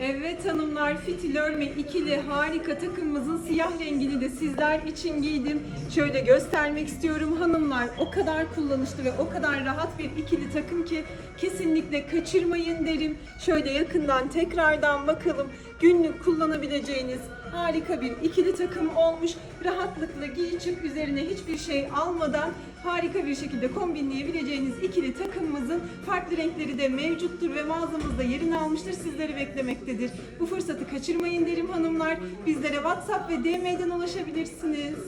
Evet hanımlar fitil örme ikili harika takımımızın siyah rengini de sizler için giydim. Şöyle göstermek istiyorum hanımlar o kadar kullanışlı ve o kadar rahat bir ikili takım ki kesinlikle kaçırmayın derim. Şöyle yakından tekrardan bakalım günlük kullanabileceğiniz harika bir ikili takım olmuş. Rahatlıkla giyip üzerine hiçbir şey almadan harika bir şekilde kombinleyebileceğiniz ikili takımımızın farklı renkleri de mevcuttur ve mağazamızda yerini almıştır. Sizleri beklemektedir. Bu fırsatı kaçırmayın derim hanımlar. Bizlere WhatsApp ve DM'den ulaşabilirsiniz.